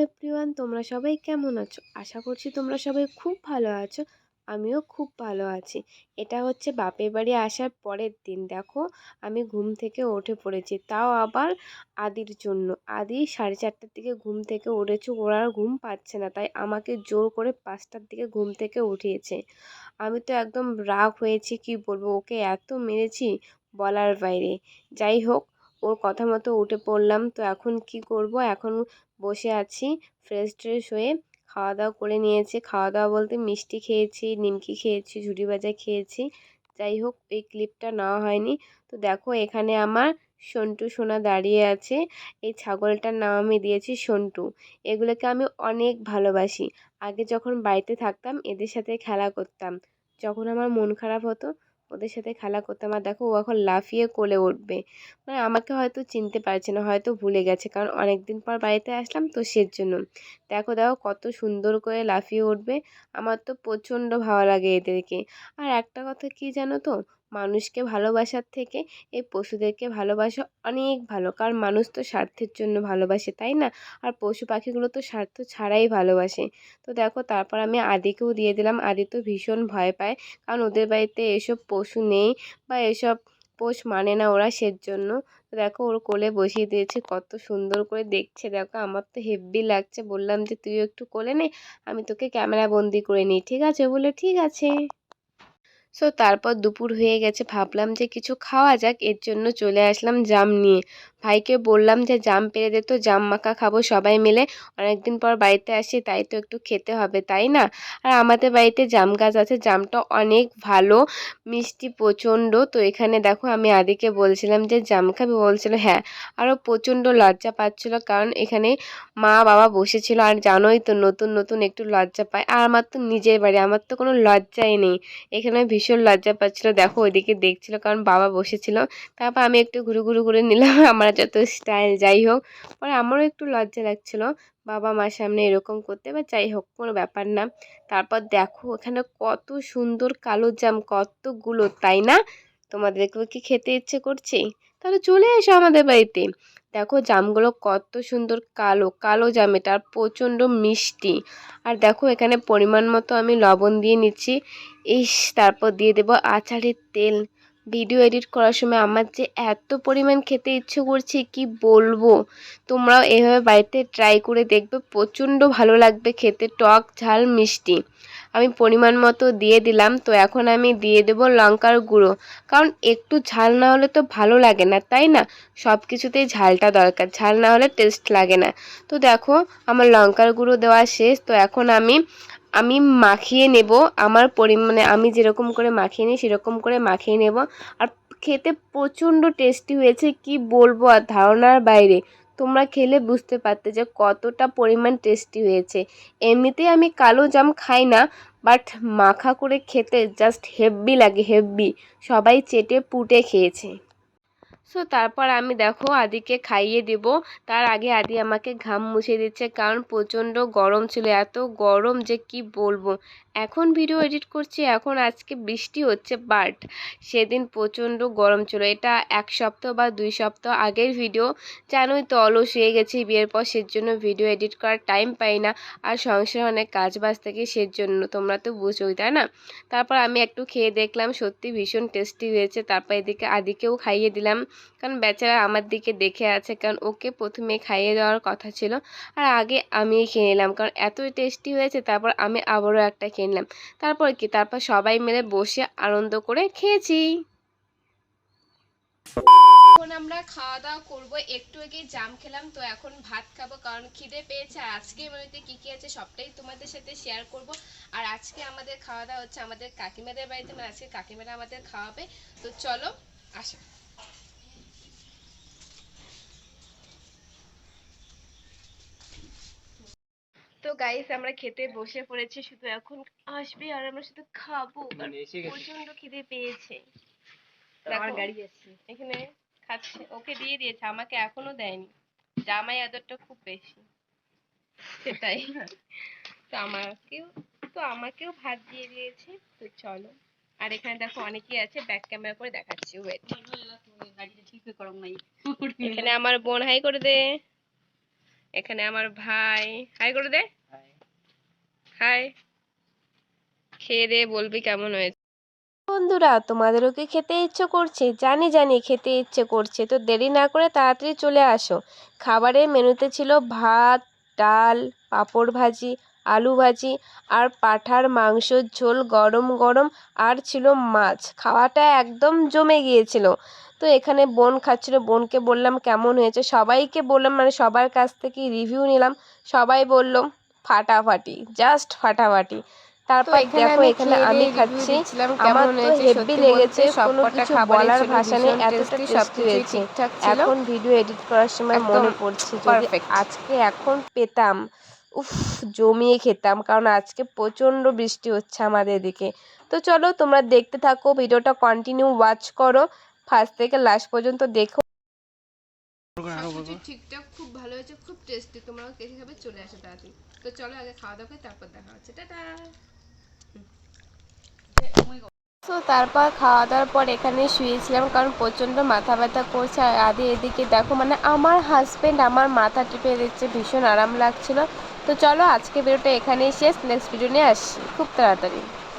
Everyone তোমরা সবাই কেমন আছো? আশা করছি তোমরা সবাই খুব ভালো আছো, আমিও খুব ভালো আছি। এটা হচ্ছে বাপের বাড়ি আসার পরের দিন, দেখো আমি ঘুম থেকে উঠে পড়েছি, তাও আবার আদির জন্য। আদি সাড়ে চারটার দিকে ঘুম থেকে উঠেছে, ওরা ঘুম পাচ্ছে না, তাই আমাকে জোর করে পাঁচটার দিকে ঘুম থেকে উঠিয়েছে। আমি তো একদম রাগ হয়েছি, কি বলব, ওকে এত মেরেছি বলার বাইরে। যাই হোক ওর কথা মতো উঠে পড়লাম। তো এখন কি করব? এখন বসে আছি ফ্রেশ ট্রেশ হয়ে খাওয়া দাওয়া করে নিয়েছি। খাওয়া দাওয়া বলতে মিষ্টি খেয়েছি, নিমকি খেয়েছি ঝুড়ি ভাজা খেয়েছি। যাই হোক, এই ক্লিপটা নেওয়া হয়নি। তো দেখো, এখানে আমার সন্টু সোনা দাঁড়িয়ে আছে। এই ছাগলটার নাম আমি দিয়েছি সন্টু। এগুলোকে আমি অনেক ভালোবাসি। আগে যখন বাড়িতে থাকতাম, এদের সাথে খেলা করতাম। যখন আমার মন খারাপ হতো ওদের সাথে খেলা করতে আমার দেখো ও এখন লাফিয়ে কোলে উঠবে। মানে আমাকে হয়তো চিনতে পারছে না, হয়তো ভুলে গেছে কারণ অনেক দিন পর বাড়িতে আসলাম তো সেজন্য। দেখো দেখো কত সুন্দর করে লাফিয়ে উঠবে, আমার তো প্রচণ্ড ভালো লাগে এদেরকে। আর একটা কথা কি জানো তো? মানুষকে ভালোবাসার থেকে এই পশুদেরকে ভালোবাসা অনেক ভালো। কারণ মানুষ তো স্বার্থের জন্য ভালোবাসে, তাই না? আর পশু পাখিগুলো তো স্বার্থ ছাড়াই ভালোবাসে। তো দেখো, তারপর আমি আদিকেও দিয়ে দিলাম। আদি তো ভীষণ ভয় পায়। কারণ ওদের বাড়িতে এসব পশু নেই বা এসব পোষ মানে না ওরা সেজন্য। তো দেখো, ওর কোলে বসিয়ে দিয়েছে। কত সুন্দর করে দেখছে। দেখো, আমার তো হেব্বি লাগছে। বললাম যে তুই একটু কোলে নে। আমি তোকে ক্যামেরা বন্দি করে নিই। ঠিক আছে বলে, ঠিক আছে। সো তারপর দুপুর হয়ে গেছে, ভাবলাম যে কিছু খাওয়া যাক, এর জন্য চলে আসলাম জাম নিয়ে। ভাইকে বললাম যে, জাম পেরে দে তো, জাম মাখা খাব সবাই মিলে। অনেকদিন পর বাড়িতে আসি, তাই তো একটু খেতে হবে, তাই না? আর আমাদের বাড়িতে জাম গাছ আছে, জামটা অনেক ভালো, মিষ্টি প্রচণ্ড। তো এখানে দেখো, আমি আদিকে বলছিলাম যে, জাম খাবি? বলছিল হ্যাঁ। আরও প্রচণ্ড লজ্জা পাচ্ছিল, কারণ এখানে মা বাবা বসেছিল। আর জানোই তো, নতুন নতুন একটু লজ্জা পায়। আর আমার তো নিজের বাড়ি, আমার তো কোনো লজ্জাই নেই। এখানে ভীষণ লজ্জা পাচ্ছিল। দেখো, ওইদিকে দেখছিল, কারণ বাবা বসেছিল। তারপর আমি একটু ঘুরু ঘুরু করে নিলাম। আমার যত স্টাইল যাই হোক, পরে আমারও একটু লজ্জা লাগছিল বাবা মার সামনে এরকম করতে, বা যাই হোক, কোনো ব্যাপার না। তারপর দেখো এখানে কত সুন্দর কালো জাম, কতগুলো, তাই না? তোমাদেরকেও কি খেতে ইচ্ছে করছে? তাহলে চলে এসো আমাদের বাড়িতে। দেখো জামগুলো কত সুন্দর কালো কালো জাম এটা, আর প্রচণ্ড মিষ্টি। আর দেখো এখানে পরিমাণ মতো আমি লবণ দিয়ে নিচ্ছি। ইস, তারপর দিয়ে দেবো আচারের তেল। ভিডিও এডিট করার সময় আমার যে এত পরিমাণ খেতে ইচ্ছে করছে, কি বলব? তোমরাও এভাবে বাড়িতে ট্রাই করে দেখবে, প্রচণ্ড ভালো লাগবে খেতে, টক ঝাল, মিষ্টি। আমি পরিমাণ মতো দিয়ে দিলাম, তো এখন আমি দিয়ে দেবো লঙ্কার গুঁড়ো। কারণ একটু ঝাল না হলে তো ভালো লাগে না, তাই না? সব কিছুতেই ঝালটা দরকার, ঝাল না হলে টেস্ট লাগে না। তো দেখো, আমার লঙ্কার গুঁড়ো দেওয়া শেষ, তো এখন আমি আমি মাখিয়ে নেব, আমার পরিমাণে আমি যেরকম করে মাখিয়ে নিই সেরকম করে মাখিয়ে নেব। আর খেতে প্রচণ্ড টেস্টি হয়েছে, কি বলব আর ধারণার বাইরে। তোমরা খেলে বুঝতে পারতে যে কতটা পরিমাণ টেস্টি হয়েছে। এমনিতেই আমি কালো জাম খাই না বাট মাখা করে খেতে জাস্ট হেব্বি লাগে হেব্বি সবাই চেটে পুটে খেয়েছে। সো তারপর আমি দেখো আদিকে খাইয়ে দেব। তার আগে আদি আমাকে ঘাম মুছে দিচ্ছে কারণ প্রচণ্ড গরম ছিল। এত গরম যে কি বলব? এখন ভিডিও এডিট করছি, এখন আজকে বৃষ্টি হচ্ছে বাট সেদিন প্রচণ্ড গরম ছিল। এটা এক সপ্তাহ বা দুই সপ্তাহ আগের ভিডিও জানোই তো, অলস হয়ে গেছি বিয়ের পর, সেজন্য ভিডিও এডিট করার টাইম পাই না। আর সংসারে অনেক কাজ বাজ থাকে, সেজন্য তোমরা তো বুঝোই, তাই না? তারপর আমি একটু খেয়ে দেখলাম, সত্যি ভীষণ টেস্টি হয়েছে। তারপর এদিকে আদিকেও খাইয়ে দিলাম, কারণ বেচারা আমার দিকে দেখে আছে, কারণ ওকে প্রথমে খাইয়ে দেওয়ার কথা ছিল। আর আগে আমিই খেয়ে নিলাম, কারণ এতই টেস্টি হয়েছে, তারপর আমি আবারও একটা খেয়ে নিলাম তারপর কি? তারপর সবাই মিলে বসে আনন্দ করে খেয়েছি। এখন আমরা খাওয়া দাওয়া করব। একটু আগে জাম খেলাম, তো এখন ভাত খাব কারণ খিদে পেয়েছে। আজকে বাড়িতে কি কি আছে সবটাই তোমাদের সাথে শেয়ার করব। আর আজকে আমাদের খাওয়া দাওয়া হচ্ছে আমাদের কাকিমাদের বাড়িতে মানে আজকে কাকিমারা আমাদের খাওয়াবে। তো চলো, আসো। তো গাইস আমরা খেতে বসে পড়েছি শুধু এখন আসবে আর আমরা শুধু খাব প্রচণ্ড খিদে পেয়েছে আমার গাড়ি যাচ্ছে এখানে খাচ্ছে ওকে দিয়ে দিয়েছে আমাকে এখনও দেয়নি জামাই আদরটা খুব বেশি সেটাই তো আমাকেও তো আমাকেও ভাত দিয়ে দিয়েছে তো চলো আর এখানে দেখো অনেকেই আছে ব্যাক ক্যামেরা করে দেখাচ্ছি ওয়েট গাড়িটা ঠিক করো এখানে আমার বোন হাই করে দে এখানে আমার ভাই। হাই করে দে হাই খেয়ে দে বলবি কেমন হয়েছে? বন্ধুরা তোমাদেরও কি খেতে ইচ্ছে করছে? জানি জানি খেতে ইচ্ছে করছে। তো দেরি না করে তাড়াতাড়ি চলে আসো। খাবারের মেনুতে ছিল ভাত ডাল পাঁপড় ভাজি আলু ভাজি আর পাঁঠার মাংসর ঝোল গরম গরম আর ছিল মাছ। খাওয়াটা একদম জমে গিয়েছিল। তো এখানে বোন খাচ্ছিল বোনকে বললাম কেমন হয়েছে? সবাইকে বললাম মানে সবার কাছ থেকে রিভিউ নিলাম। সবাই বলল ফাটাফাটি জাস্ট ফাটাফাটি। তারপর দেখো এখানে আমি খাচ্ছি। আমার তো হেভি লেগেছে কোনো কিছু বলার ভাষা নেই এতটা টেস্টি হয়েছে। এখন ভিডিও এডিট করার সময় মনে পড়ছে যদি আজকে এখন পেতাম উফ জমিয়ে খেতাম কারণ আজকে প্রচণ্ড বৃষ্টি হচ্ছে আমাদের এদিকে তো চলো তোমরা দেখতে থাকো ভিডিওটা কন্টিনিউ ওয়াচ করো। ফার্স্ট থেকে লাস্ট পর্যন্ত দেখো। ঠিকঠাক খুব ভালো হয়েছে খুব টেস্টি তোমরাও কেটে খাবে চলে আসো তাড়াতাড়ি। তো চলো আগে খাওয়া দাওয়া করে তারপর দেখা হচ্ছে। টাটা। তো তারপর খাওয়া দাওয়ার পর এখানে শুয়েছিলাম কারণ প্রচণ্ড মাথা ব্যথা করছে। আর আদি এদিকে দেখো মানে আমার হাজব্যান্ড আমার মাথা টিপে দিচ্ছে ভীষণ আরাম লাগছিল। তো চলো আজকে ভিডিওটা এখানেই শেষ নেক্সট ভিডিও নিয়ে আসছি। খুব তাড়াতাড়ি।